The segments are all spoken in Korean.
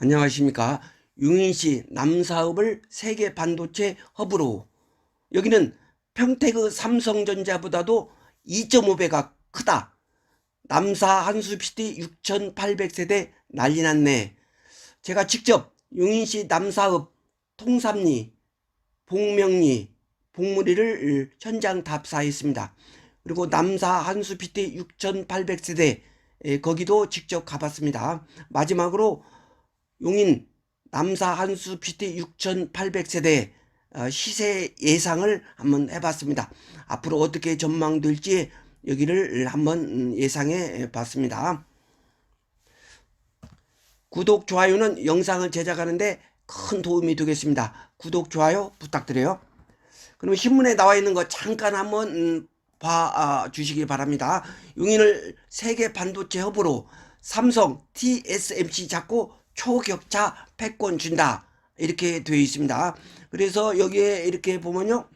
안녕하십니까. 융인시 남사업을 세계 반도체 허브로 여기는 평택의 삼성전자보다도 2.5배가 크다. 남사 한수PT 6800세대 난리 났네. 제가 직접 융인시 남사업 통삼리, 복명리, 복무리를 현장 답사했습니다. 그리고 남사 한수PT 6800세대 거기도 직접 가봤습니다. 마지막으로 용인 남사 한수 PT 6800세대 어, 시세 예상을 한번 해봤습니다. 앞으로 어떻게 전망될지 여기를 한번 음, 예상해 봤습니다. 구독, 좋아요는 영상을 제작하는데 큰 도움이 되겠습니다. 구독, 좋아요 부탁드려요. 그럼 신문에 나와 있는 거 잠깐 한번 음, 봐 아, 주시기 바랍니다. 용인을 세계 반도체 허브로 삼성, TSMC 잡고 초격차 패권 준다. 이렇게 되어 있습니다. 그래서 여기에 이렇게 보면요.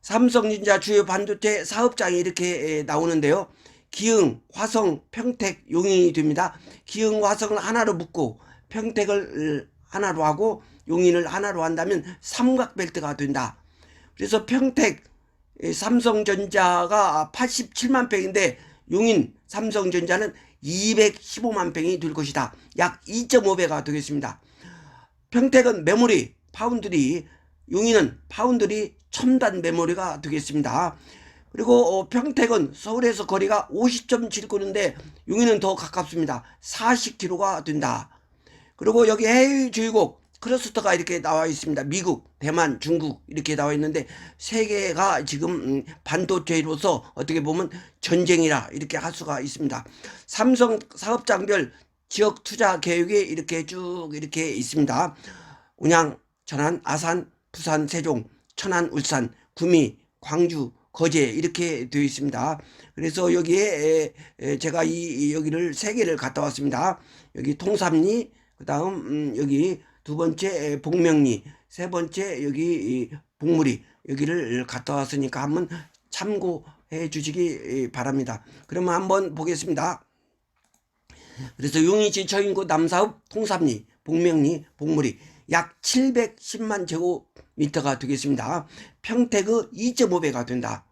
삼성전자 주요 반도체 사업장이 이렇게 나오는데요. 기흥, 화성, 평택, 용인이 됩니다. 기흥, 화성을 하나로 묶고 평택을 하나로 하고 용인을 하나로 한다면 삼각벨트가 된다. 그래서 평택 삼성전자가 87만 평인데 용인 삼성전자는 215만 평이 될 것이다. 약 2.5배가 되겠습니다. 평택은 메모리, 파운드리, 용인은 파운드리 첨단 메모리가 되겠습니다. 그리고 어, 평택은 서울에서 거리가 50.7km인데 용인은 더 가깝습니다. 40km가 된다. 그리고 여기 해외 주요국 클러스터가 이렇게 나와 있습니다. 미국, 대만, 중국 이렇게 나와 있는데 세계가 지금 음, 반도체로서 어떻게 보면 전쟁이라 이렇게 할 수가 있습니다. 삼성 사업장별 지역 투자 계획이 이렇게 쭉 이렇게 있습니다. 운양, 전안, 아산, 부산, 세종, 천안, 울산, 구미, 광주, 거제 이렇게 되어 있습니다. 그래서 여기에 제가 이 여기를 세 개를 갔다 왔습니다. 여기 통삼리, 그다음 음, 여기 두 번째 복명리, 세 번째 여기 복무리 여기를 갔다 왔으니까 한번 참고해 주시기 바랍니다. 그러면 한번 보겠습니다. 그래서 용인시 처인구 남사읍 통삼리, 복명리, 복무리 약 710만 제곱미터가 되겠습니다. 평택의 2.5배가 된다.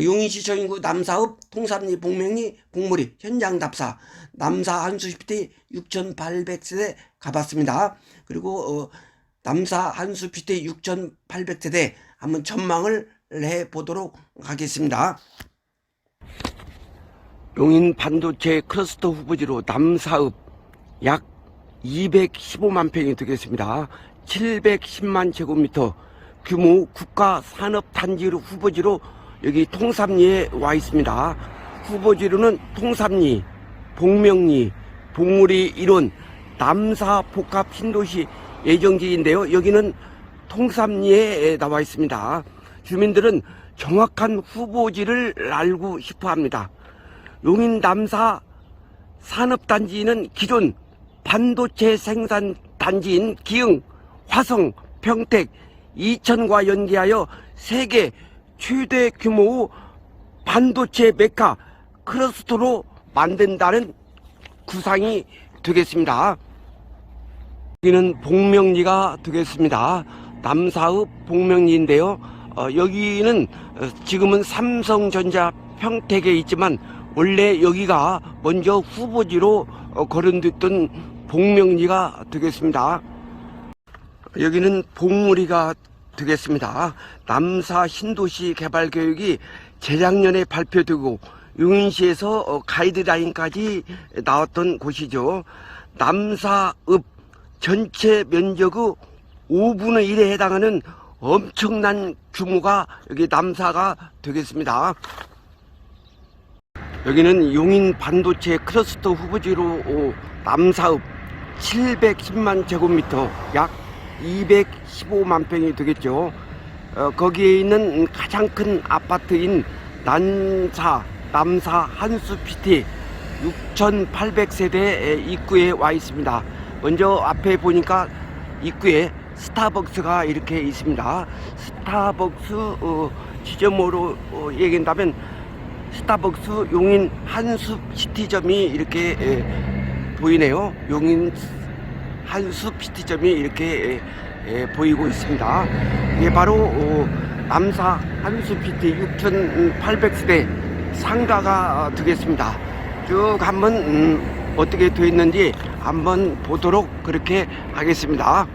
용인시 처인구 남사읍 통삼리 복명리 복무리 현장 답사 남사 한수PT 6800세대 가봤습니다. 그리고 어, 남사 한수PT 6800세대 한번 전망을 해 보도록 하겠습니다. 용인 반도체 클러스터 후보지로 남사읍 약 215만 평이 되겠습니다. 710만 제곱미터 규모 국가 산업 단지로 후보지로 여기 통삼리에 와 있습니다. 후보지로는 통삼리, 복명리, 복무리 일원, 남사 복합 신도시 예정지인데요. 여기는 통삼리에 나와 있습니다. 주민들은 정확한 후보지를 알고 싶어 합니다. 용인 남사 산업단지는 기존 반도체 생산 단지인 기흥, 화성, 평택, 이천과 연계하여 세계 최대 규모 반도체 메카 클러스터로 만든다는 구상이 되겠습니다. 여기는 복명리가 되겠습니다. 남사읍 복명리인데요. 어, 여기는 지금은 삼성전자 평택에 있지만 원래 여기가 먼저 후보지로 어, 거론됐던 복명리가 되겠습니다. 여기는 복무리가 되겠습니다. 남사 신도시 개발 계획이 재작년에 발표되고 용인시에서 어, 가이드라인까지 나왔던 곳이죠. 남사읍 전체 면적의 5분의 1에 해당하는 엄청난 규모가 여기 남사가 되겠습니다. 여기는 용인 반도체 클러스터 후보지로 어, 남사읍 710만 제곱미터 약 215만 평이 되겠죠. 어, 거기에 있는 가장 큰 아파트인 난사, 남사 한수 PT 6,800세대 입구에 와 있습니다. 먼저 앞에 보니까 입구에 스타벅스가 이렇게 있습니다. 스타벅스 어, 지점으로 어, 얘기한다면 스타벅스 용인 한숲 시티점이 이렇게 에, 보이네요. 용인 한수 PT점이 이렇게 에, 에, 보이고 있습니다. 이게 바로 어, 남사 한수 PT 6,800세대 상가가 어, 되겠습니다. 쭉 한번 음, 어떻게 되어 있는지 한번 보도록 그렇게 하겠습니다.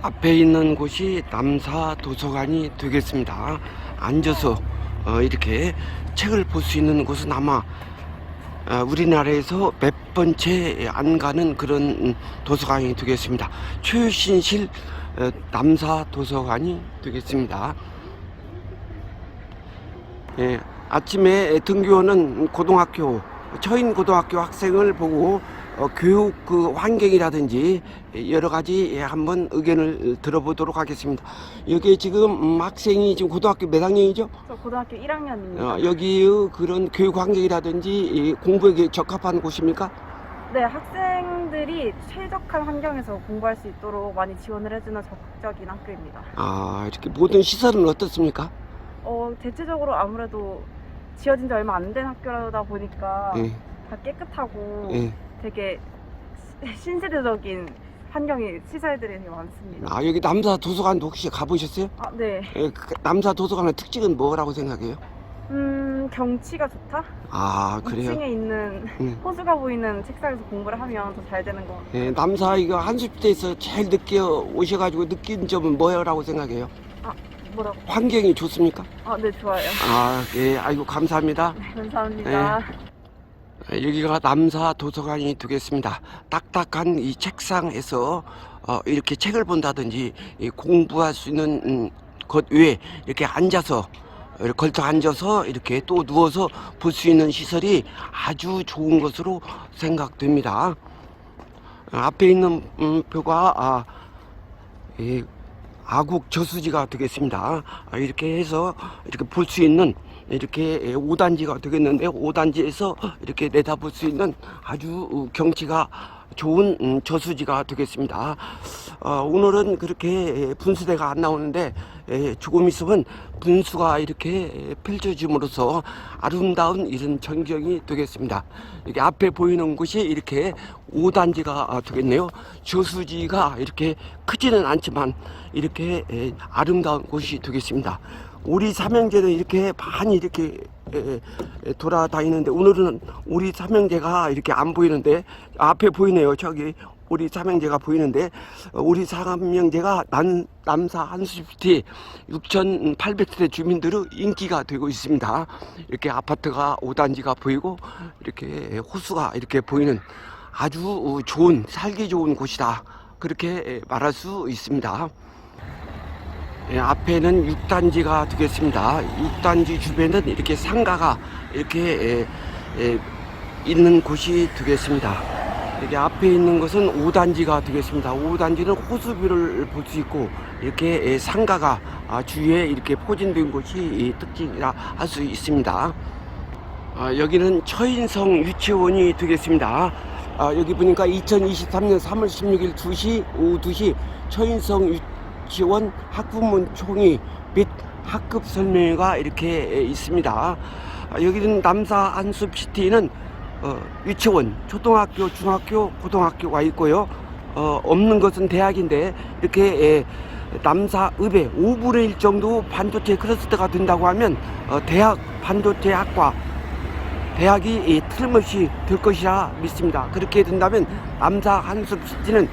앞에 있는 곳이 남사 도서관이 되겠습니다. 앉아서 어, 이렇게 책을 볼 수 있는 곳은 아마 어, 우리나라에서 몇 번째 안 가는 그런 음, 도서관이 되겠습니다. 최신실 어, 남사 도서관이 되겠습니다. 예, 아침에 등교하는 고등학교 처인 고등학교 학생을 보고 어, 교육 그 환경이라든지 여러 가지 한번 의견을 들어보도록 하겠습니다. 여기 지금 음, 학생이 지금 고등학교 몇 학년이죠? 저 고등학교 1학년입니다. 어, 여기의 그런 교육 환경이라든지 이 공부에 적합한 곳입니까? 네, 학생들이 최적한 환경에서 공부할 수 있도록 많이 지원을 해주는 적극적인 학교입니다. 아 이렇게 모든 시설은 어떻습니까? 어, 대체적으로 아무래도 지어진 지 얼마 안 된 학교다 보니까 예, 다 깨끗하고 예. 되게 시- 신세대적인 환경이 시설들이 되게 많습니다. 아 여기 남사 도서관도 혹시 가보셨어요? 아, 네. 예, 그 남사 도서관의 특징은 뭐라고 생각해요? 음, 경치가 좋다? 아 그래요? 2층에 있는 음. 호수가 보이는 책상에서 공부를 하면 더 잘 되는 것 같아요. 예, 남사 이거 한숲대에서 제일 늦게 오셔가지고 느낀 점은 뭐라고 생각해요? 뭐라고? 환경이 좋습니까? 아, 네, 좋아요. 아, 예, 아이고 감사합니다. 네, 감사합니다. 여기가 남사 도서관이 되겠습니다. 딱딱한 이 책상에서 어, 이렇게 책을 본다든지 이 공부할 수 있는 음, 것 외에 이렇게 앉아서 이렇게 걸터 앉아서 이렇게 또 누워서 볼 수 있는 시설이 아주 좋은 것으로 생각됩니다. 어, 앞에 있는 음, 표가 아, 이 아국 저수지가 되겠습니다. 아, 이렇게 해서 이렇게 볼 수 있는 이렇게 5단지가 되겠는데 5단지에서 이렇게 내다볼 수 있는 아주 어, 경치가 좋은 음, 저수지가 되겠습니다. 어, 오늘은 그렇게 분수대가 안 나오는데 에, 조금 있으면 분수가 이렇게 펼쳐짐으로써 아름다운 이런 전경이 되겠습니다. 이게 앞에 보이는 곳이 이렇게 5단지가 되겠네요. 저수지가 이렇게 크지는 않지만 이렇게 에, 아름다운 곳이 되겠습니다. 오리 삼형제는 이렇게 많이 이렇게 돌아다니는데 오늘은 오리 삼형제가 이렇게 안 보이는데 앞에 보이네요. 저기 오리 삼형제가 보이는데 어, 오리 삼형제가 남, 남사 한수시티 6,800세대 주민들의 인기가 되고 있습니다. 이렇게 아파트가 5단지가 보이고 이렇게 호수가 이렇게 보이는 아주 좋은 살기 좋은 곳이다. 그렇게 말할 수 있습니다. 예, 앞에는 6단지가 되겠습니다. 6단지 주변은 이렇게 상가가 이렇게 에, 에, 있는 곳이 되겠습니다. 이렇게 앞에 있는 것은 5단지가 되겠습니다. 5단지는 호수뷰를 볼 수 있고 이렇게 에, 상가가 아, 주위에 이렇게 포진된 곳이 이 특징이라 할 수 있습니다. 아, 여기는 처인성 유치원이 되겠습니다. 아, 여기 보니까 2023년 3월 16일 2시 오후 2시 처인성 유치원 학부모 총회 및 학급 설명회가 이렇게 있습니다. 아, 여기는 남사 한숲시티는 어, 유치원, 초등학교, 중학교, 고등학교가 있고요. 어, 없는 것은 대학인데 이렇게 에, 남사읍에 5분의 1 정도 반도체 클러스터가 된다고 하면 어, 대학 반도체 학과 대학이 이 틀림없이 될 것이라 믿습니다. 그렇게 된다면 남사 한숲시티는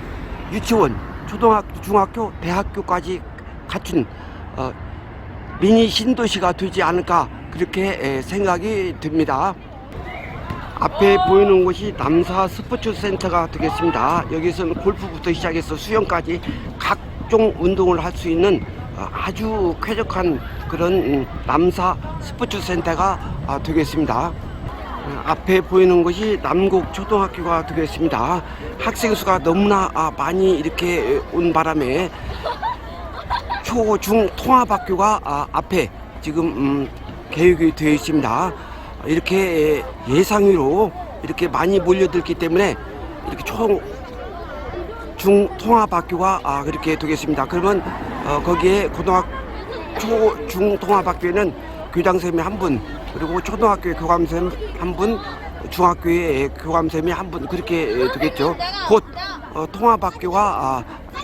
유치원, 초등학교, 중학교, 대학교까지 갖춘 어, 미니 신도시가 되지 않을까 그렇게 에, 생각이 듭니다. 앞에 보이는 곳이 남사 스포츠 센터가 되겠습니다. 여기서는 골프부터 시작해서 수영까지 각종 운동을 할 수 있는 어, 아주 쾌적한 그런 음, 남사 스포츠 센터가 아, 되겠습니다. 어, 앞에 보이는 곳이 남곡 초등학교가 되겠습니다. 학생 수가 너무나 아, 많이 이렇게 온 바람에 초, 중 통합학교가 아, 앞에 지금 음, 계획이 되어 있습니다. 이렇게 예상위로 이렇게 많이 몰려들기 때문에 이렇게 총 중 통합학교가 아, 그렇게 되겠습니다. 그러면 어, 거기에 고등학교 초, 중 통합학교에는 교장선생님이 한 분, 그리고 초등학교에 교감선생님 한 분, 중학교에 교감선생님이 한 분, 그렇게 되겠죠. 곧 어, 통합학교가 아,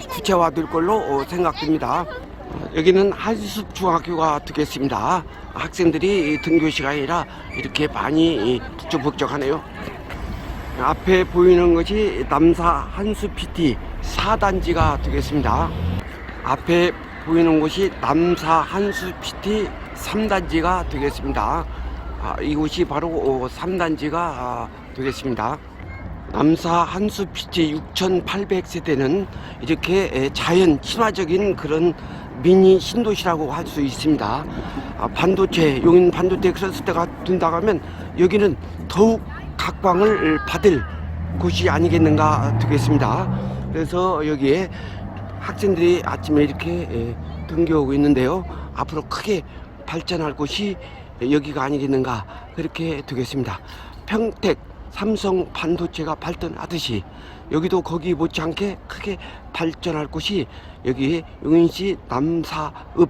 구체화될 걸로 어, 생각됩니다. 어, 여기는 한숲 중학교가 되겠습니다. 학생들이 이 등교 시간이라 이렇게 많이 이 북적북적하네요. 앞에 보이는 것이 남사 한숲 PT 4단지가 되겠습니다. 앞에 보이는 곳이 남사 한숲 PT 3단지가 되겠습니다. 아, 이곳이 바로 어, 3단지가 아, 되겠습니다. 남사 한수 PT 6,800세대는 이렇게 에, 자연 친화적인 그런 미니 신도시라고 할 수 있습니다. 아, 반도체, 용인 반도체 클러스터가 된다고 하면 여기는 더욱 각광을 받을 곳이 아니겠는가 되겠습니다. 그래서 여기에 학생들이 아침에 이렇게 에, 등교하고 있는데요. 앞으로 크게 발전할 곳이 여기가 아니겠는가 그렇게 되겠습니다. 평택 삼성 반도체가 발전하듯이 여기도 거기 못지않게 크게 발전할 곳이 여기 용인시 남사읍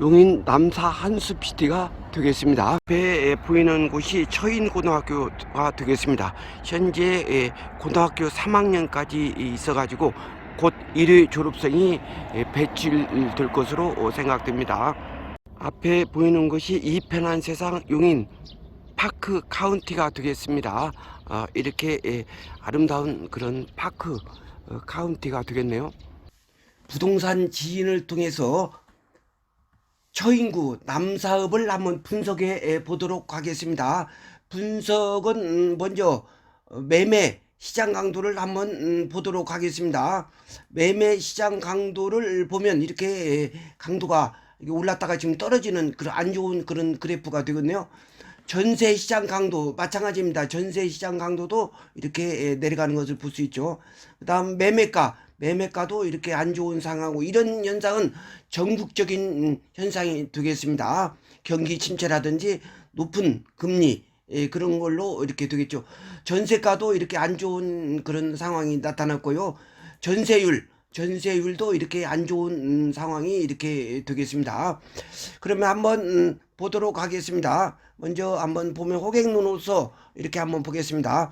용인 남사 한숲시티가 되겠습니다. 앞에 보이는 곳이 처인고등학교가 되겠습니다. 현재 에, 고등학교 3학년까지 있어가지고 곧 1회 졸업생이 에, 배출될 것으로 생각됩니다. 앞에 보이는 것이 이 편한 세상 용인 파크 카운티가 되겠습니다. 아, 이렇게 예, 아름다운 그런 파크 어, 카운티가 되겠네요. 부동산 지인을 통해서 처인구 남사읍을 한번 분석해 예, 보도록 하겠습니다. 분석은 음, 먼저 어, 매매 시장 강도를 한번 음, 보도록 하겠습니다. 매매 시장 강도를 보면 이렇게 예, 강도가 올랐다가 지금 떨어지는 그런 안 좋은 그런 그래프가 되겠네요. 전세 시장 강도 마찬가지입니다. 전세 시장 강도도 이렇게 예, 내려가는 것을 볼 수 있죠. 그다음 매매가 매매가도 이렇게 안 좋은 상황이고 이런 현상은 전국적인 음, 현상이 되겠습니다. 경기 침체라든지 높은 금리 예, 그런 걸로 이렇게 되겠죠. 전세가도 이렇게 안 좋은 그런 상황이 나타났고요. 전세율 전세율도 이렇게 안 좋은 음, 상황이 이렇게 되겠습니다. 그러면 한번 음, 보도록 하겠습니다. 먼저 한번 보면 호객눈으로서 이렇게 한번 보겠습니다.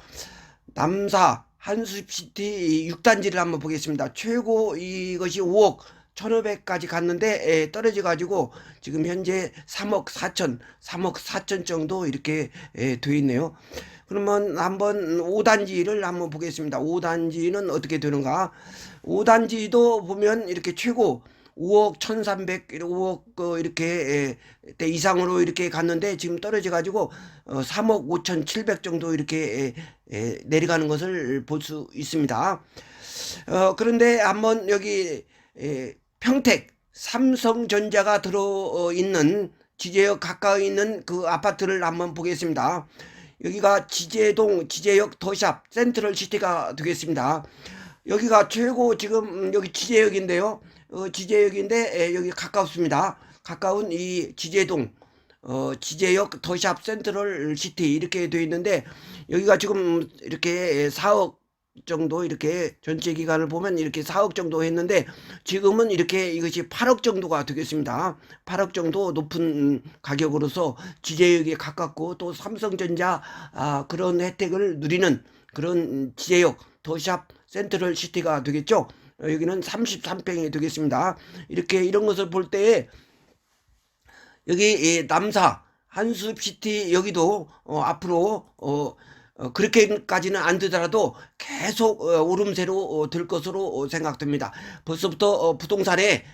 남사 한숲시티 6단지를 한번 보겠습니다. 최고 이것이 5억 1,500까지 갔는데 에, 떨어져 가지고 지금 현재 3억 4천, 3억 4천 정도 이렇게 에, 돼 있네요. 그러면 한번 5단지를 한번 보겠습니다. 5단지는 어떻게 되는가? 5단지도 보면 이렇게 최고 5억 1,300, 5억 어, 이렇게 에, 대 이상으로 이렇게 갔는데 지금 떨어져 가지고 어, 3억 5,700 정도 이렇게 에, 에, 내려가는 것을 볼 수 있습니다. 어, 그런데 한번 여기 에, 평택 삼성전자가 들어 어, 있는 지제역 가까이 있는 그 아파트를 한번 보겠습니다. 여기가 지제동 지제역 더샵 센트럴 시티가 되겠습니다. 여기가 최고 지금 음, 여기 지제역인데요. 어, 지제역인데 에, 여기 가깝습니다. 가까운 이 지제동 어, 지제역 더샵 센트럴 시티 이렇게 되어 있는데 여기가 지금 이렇게 4억 정도 이렇게 전체 기간을 보면 이렇게 4억 정도 했는데 지금은 이렇게 이것이 8억 정도가 되겠습니다. 8억 정도 높은 가격으로서 지제역에 가깝고 또 삼성전자 아, 그런 혜택을 누리는 그런 지제역 더샵 센트럴 시티가 되겠죠. 어, 여기는 33평이 되겠습니다. 이렇게 이런 것을 볼 때에 여기 이 남사 한숲시티 여기도 어, 앞으로 어, 어, 그렇게까지는 안 되더라도 계속 어, 오름세로 어, 될 것으로 어, 생각됩니다. 벌써부터 어, 부동산에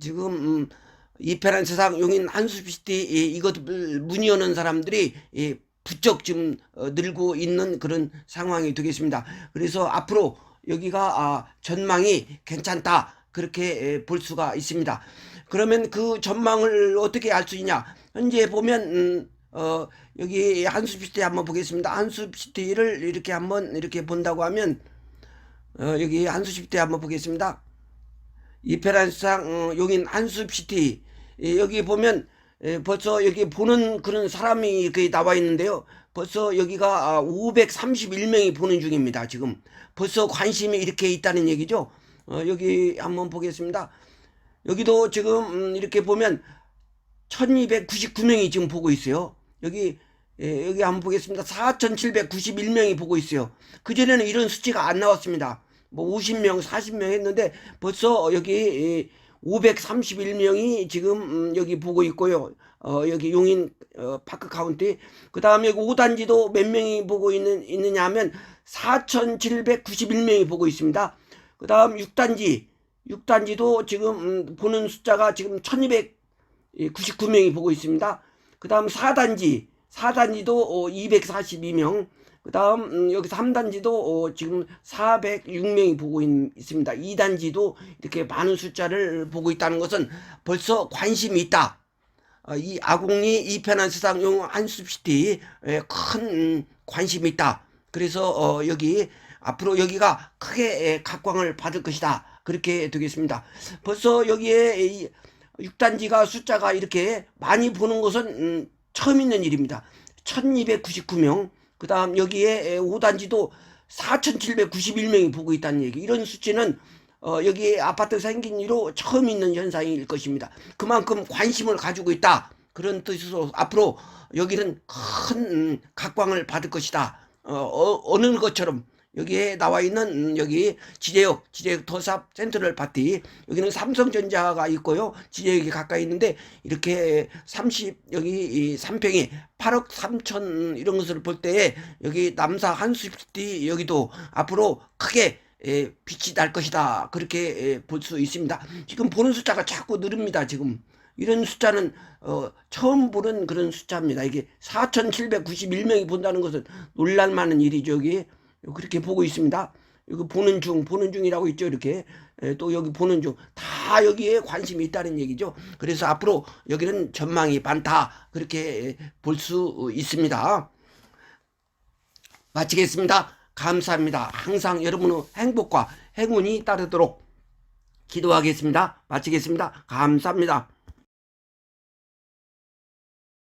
지금 음, 이 편한 세상 용인 한숲시티 이, 이것을 문의 여는 사람들이 이, 부쩍 지금 어, 늘고 있는 그런 상황이 되겠습니다. 그래서 앞으로 여기가 아, 전망이 괜찮다 그렇게 에, 볼 수가 있습니다. 그러면 그 전망을 어떻게 알 수 있냐? 현재 보면 음, 어, 여기 한숲시티 한번 보겠습니다. 한숲시티를 이렇게 한번 이렇게 본다고 하면 어, 여기 한숲시티 한번 보겠습니다. 이페란상 어, 용인 한숲시티 예, 여기 보면 예, 벌써 여기 보는 그런 사람이 이렇게 나와 있는데요. 벌써 여기가 아, 531명이 보는 중입니다. 지금 벌써 관심이 이렇게 있다는 얘기죠. 어, 여기 한번 보겠습니다. 여기도 지금 음, 이렇게 보면 1299명이 지금 보고 있어요. 여기 예, 여기 한번 보겠습니다. 4,791명이 보고 있어요. 그전에는 이런 수치가 안 나왔습니다. 뭐 50명, 40명 했는데 벌써 여기 531명이 지금 음, 여기 보고 있고요. 어, 여기 용인 어, 파크 카운티. 그 다음에 여기 5단지도 몇 명이 보고 있는, 있느냐 하면 4,791명이 보고 있습니다. 그 다음 6단지, 6단지도 지금 음, 보는 숫자가 지금 1,299명이 보고 있습니다. 그 다음 4단지, 4단지도 242명, 그 다음 여기 3단지도 어, 지금 406명이 보고 있, 있습니다. 2단지도 이렇게 많은 숫자를 보고 있다는 것은 벌써 관심이 있다. 어, 이 아궁리 이편한 세상 용 한숲시티 에, 큰 음, 관심이 있다. 그래서 어, 여기 앞으로 여기가 크게 에, 각광을 받을 것이다. 그렇게 되겠습니다. 벌써 여기에 이 6단지가 숫자가 이렇게 많이 보는 것은 음, 처음 있는 일입니다. 1299명. 그 다음 여기에 5단지도 4791명이 보고 있다는 얘기. 이런 수치는 어, 여기 아파트 생긴 이로 처음 있는 현상일 것입니다. 그만큼 관심을 가지고 있다. 그런 뜻으로 앞으로 여기는 큰 음, 각광을 받을 것이다. 어, 어, 어느 것처럼 여기에 나와 있는 음, 여기 지제역 지제역 더삽 센트럴 파티 여기는 삼성전자가 있고요 지제역이 가까이 있는데 이렇게 30 여기 이 3평이 8억 3천 이런 것을 볼 때에 여기 남사 한수시티 여기도 앞으로 크게 에, 빛이 날 것이다 그렇게 볼 수 있습니다 지금 보는 숫자가 자꾸 늘습니다 지금 이런 숫자는 어, 처음 보는 그런 숫자입니다 이게 4,791명이 본다는 것은 놀랄만한 일이죠 여기 그렇게 보고 있습니다. 여기 보는 중, 보는 중이라고 있죠. 이렇게. 에, 또 여기 보는 중. 다 여기에 관심이 있다는 얘기죠. 그래서 앞으로 여기는 전망이 많다. 그렇게 볼 수 있습니다. 마치겠습니다. 감사합니다. 항상 여러분의 행복과 행운이 따르도록 기도하겠습니다. 마치겠습니다. 감사합니다.